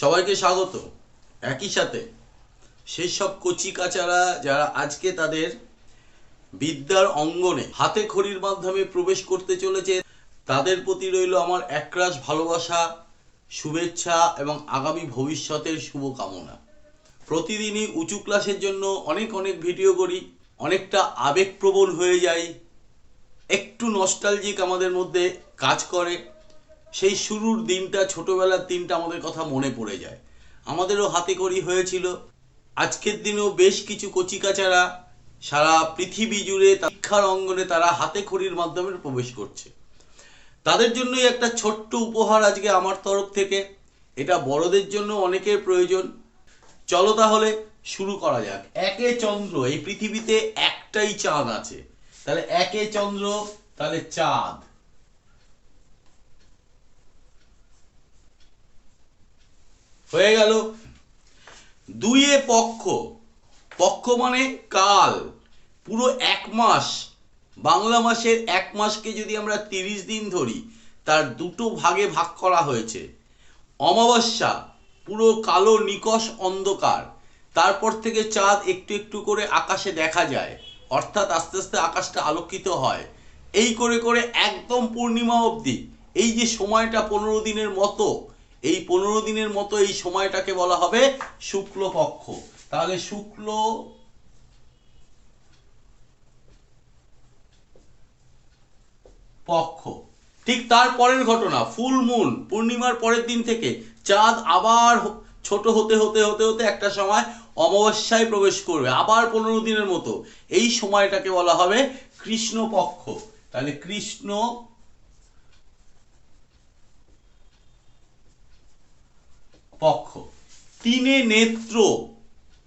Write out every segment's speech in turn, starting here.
সবাইকে স্বাগত। একই সাথে সেই সব কচি কাচারা যারা আজকে তাদের বিদ্যার অঙ্গনে হাতে খড়ির মাধ্যমে প্রবেশ করতে চলেছে, তাদের প্রতি রইল আমার একরাশ ভালোবাসা, শুভেচ্ছা এবং আগামী ভবিষ্যতের শুভকামনা। প্রতিদিনই উঁচু ক্লাসের জন্য অনেক অনেক ভিডিও করি, অনেকটা আবেগপ্রবণ হয়ে যাই, একটু নস্টালজিক আমাদের মধ্যে কাজ করে। সেই শুরুর দিনটা, ছোটবেলার দিনটা আমাদের কথা মনে পড়ে যায়। আমাদেরও হাতে করি হয়েছিল। আজকের দিনেও বেশ কিছু কচিকাচারা সারা পৃথিবী জুড়ে শিক্ষার অঙ্গনে তারা হাতে খড়ির মাধ্যমে প্রবেশ করছে। তাদের জন্যই একটা ছোট্ট উপহার আজকে আমার তরফ থেকে। এটা বড়দের জন্য অনেকের প্রয়োজন। চলো তাহলে শুরু করা যাক। একে চন্দ্র, এই পৃথিবীতে একটাই চাঁদ আছে। তাহলে একে চন্দ্র, তাহলে চাঁদ। হয়ে গেল। দুইয়ে পক্ষ। পক্ষ মানে কাল। পুরো এক মাস। বাংলা মাসের এক মাসকে যদি আমরা তিরিশ দিন ধরি, তার দুটো ভাগে ভাগ করা হয়েছে। অমাবস্যা, পুরো কালো নিকষ অন্ধকার। তারপর থেকে চাঁদ একটু একটু করে আকাশে দেখা যায়। অর্থাৎ আস্তে আস্তে আকাশটা আলোকিত হয়। এই করে করে একদম পূর্ণিমা অবধি। এই যে সময়টা পনেরো দিনের মতো এই পনেরো দিনের মতো এই সময়টাকে বলা হবে শুক্লপক্ষ। তাহলে শুক্ল পক্ষ। ঠিক তার পরের ঘটনা, ফুল মুন, পূর্ণিমার পরের দিন থেকে চাঁদ আবার ছোট হতে হতে হতে হতে একটা সময় অমাবস্যায় প্রবেশ করবে, আবার পনেরো দিনের মতো। এই সময়টাকে বলা হবে কৃষ্ণ পক্ষ তাহলে কৃষ্ণ পক্ষ। তিনে নেত্র।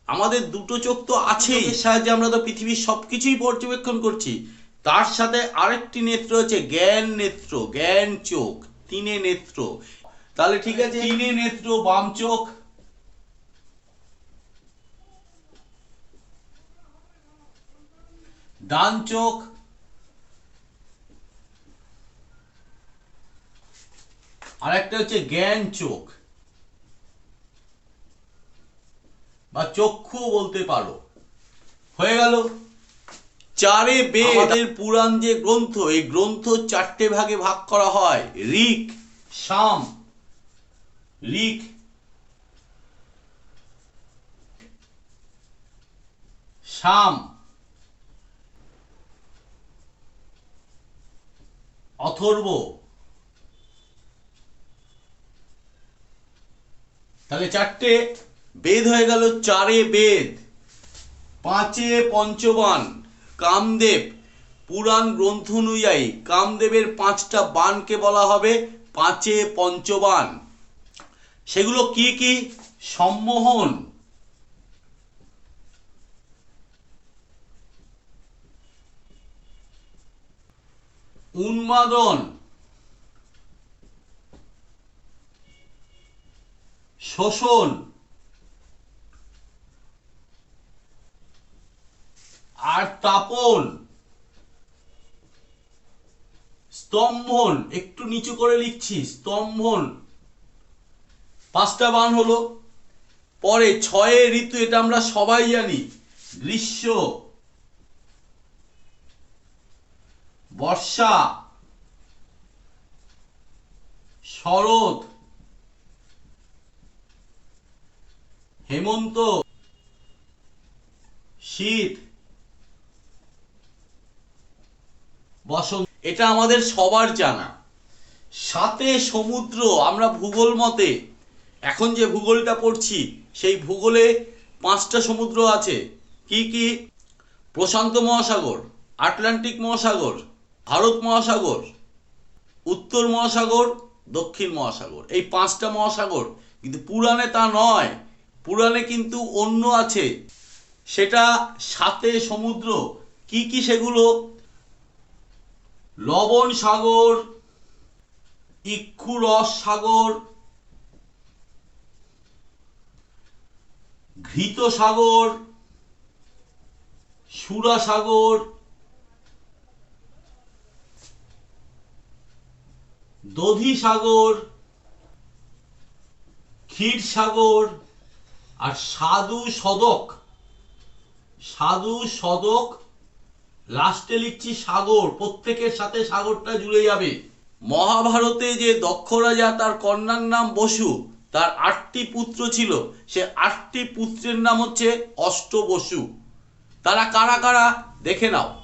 আমাদের দুটো চোখ তো আছেই। এর সাহায্যে আমরা তো পৃথিবীর সবকিছুই পর্যবেক্ষণ করছি। তার সাথে আরেকটি নেত্র হচ্ছে জ্ঞান নেত্র, জ্ঞান চোখ, তিনে নেত্র। তাহলে ঠিক আছে, তিনে নেত্র, বাম চোখ। ডান চোখ। আরেকটা হচ্ছে জ্ঞান চোখ। বা চক্ষু বলতে পারো। হয়ে গেল। চারে বে আমাদের পুরাণ যে গ্রন্থ, এই গ্রন্থ চারটে ভাগে ভাগ করা হয়। ঋক, সাম। ঋক, সাম। অথর্ব। তাহলে চারটে বেদ হয়ে গেল চারে বেদ, পাঁচে পঞ্চবান, কামদেব, পুরাণ গ্রন্থ অনুযায়ী কামদেবের পাঁচটা বানকে বলা হবে, পাঁচে পঞ্চবান। সেগুলো কি কি? সম্মোহন, উন্মাদন, শোষণ আর তাপন। স্তম্ভন, একটু নিচু করে লিখছি, স্তম্ভন। পাঁচটা বান হলো। পরে ছয়ে ঋতু, এটা আমরা সবাই জানি, গ্রীষ্ম। বর্ষা। শরৎ। হেমন্ত। শীত। বসন্ত এটা আমাদের সবার জানা। সাথে সমুদ্র, আমরা ভূগোল মতে। এখন যে ভূগোলটা পড়ছি, সেই ভূগোলে পাঁচটা সমুদ্র আছে। কি কি? প্রশান্ত মহাসাগর, আটলান্টিক মহাসাগর, ভারত মহাসাগর, উত্তর মহাসাগর, দক্ষিণ মহাসাগর। এই পাঁচটা মহাসাগর, কিন্তু পুরাণে তা নয়। পুরাণে কিন্তু অন্য আছে। সেটা সাথে সমুদ্র, কি কি সেগুলো লবণ সাগর, ইক্ষুরস সাগর, ঘৃত সাগর, সুরা সাগর, দধি সাগর ক্ষীরসাগর আর সাধু সদক। সাধু সদক লাস্টে লিখছি সাগর, প্রত্যেকের সাথে সাগরটা জুড়ে যাবে। মহাভারতে যে দক্ষ রাজা, তার কন্যার নাম বসু, তার আটটি পুত্র ছিল। সে আটটি পুত্রের নাম হচ্ছে অষ্ট বসু তারা কারা কারা? দেখে নাও।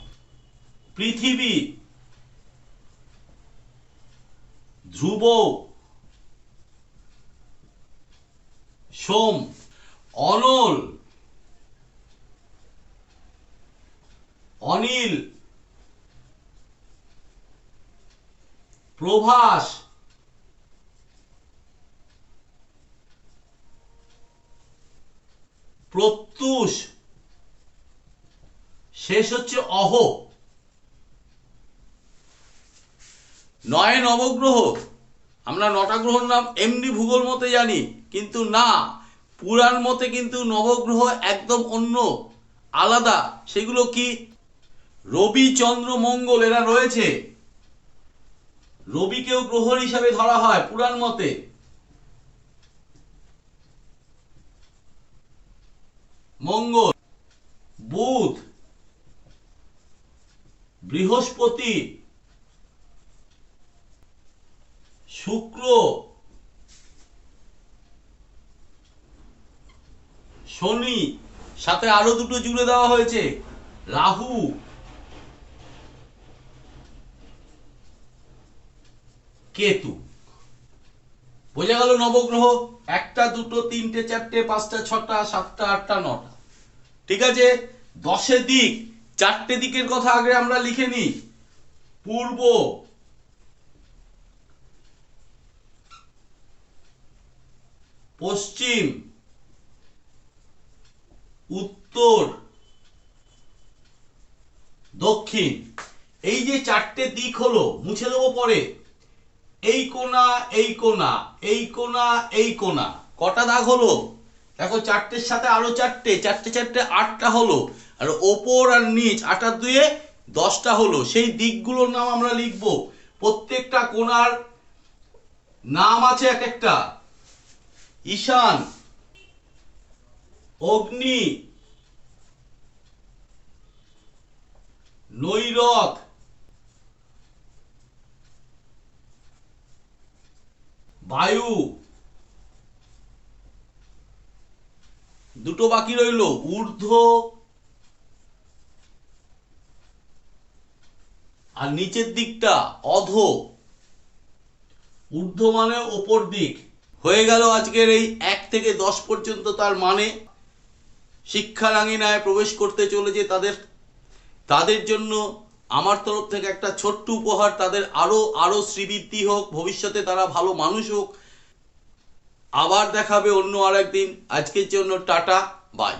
পৃথিবী, ধ্রুব, সোম, অনল অনিল, প্রভাস, প্রত্যুষ, শেষ হচ্ছে অহ। নয় নবগ্রহ, আমরা নটা গ্রহর নাম এমনি ভূগোল মতে জানি, কিন্তু না, পুরাণ মতে কিন্তু নবগ্রহ একদম অন্য, আলাদা, সেগুলো কি রবি চন্দ্র মঙ্গল এরা রয়েছে। রবিকেও গ্রহ হিসাবে ধরা হয় পুরাণ মতে। মঙ্গল, বুধ, বৃহস্পতি, শুক্র, শনি, সাথে আরও দুটো জুড়ে দেওয়া হয়েছে, রাহু কেতু। বোঝা গেল নবগ্রহ একটা, দুটো, তিনটে, চারটে, পাঁচটা, ছটা, সাতটা, আটটা, নটা। ঠিক আছে? দশে দিক, চারটে দিকের কথা আগে আমরা লিখে নিই। পূর্ব। পশ্চিম। উত্তর। দক্ষিণ। এই যে চারটে দিক হলো, মুছে দেবো পরে। এই কোনা এই কোনা এই কোনা এই কোনা। কটা দাগ হলো? দেখো, চারটের সাথে আরও চারটে চারটে চারটে, আটটা হলো। আর ওপর আর নিচ আটার দুয়ে দশটা হলো। সেই দিকগুলোর নাম আমরা লিখব। প্রত্যেকটা কোনার নাম আছে এক একটা। ঈশান, অগ্নি, নৈরথ বায়ু। দুটো বাকি রইল, ঊর্ধ্ব আর নিচের দিকটা অধ। ঊর্ধ্ব মানে ওপর দিক। হয়ে গেল আজকের এই এক থেকে দশ পর্যন্ত তার মানে। শিক্ষারাঙ্গিনায় প্রবেশ করতে চলেছে তাদের তাদের জন্য আমার তরফ থেকে একটা ছোট্ট উপহার তাদের আরও আরও শ্রীবৃদ্ধি হোক, ভবিষ্যতে তারা ভালো মানুষ হোক। আবার দেখাবে অন্য আর একদিন আজকের জন্য টাটা বাই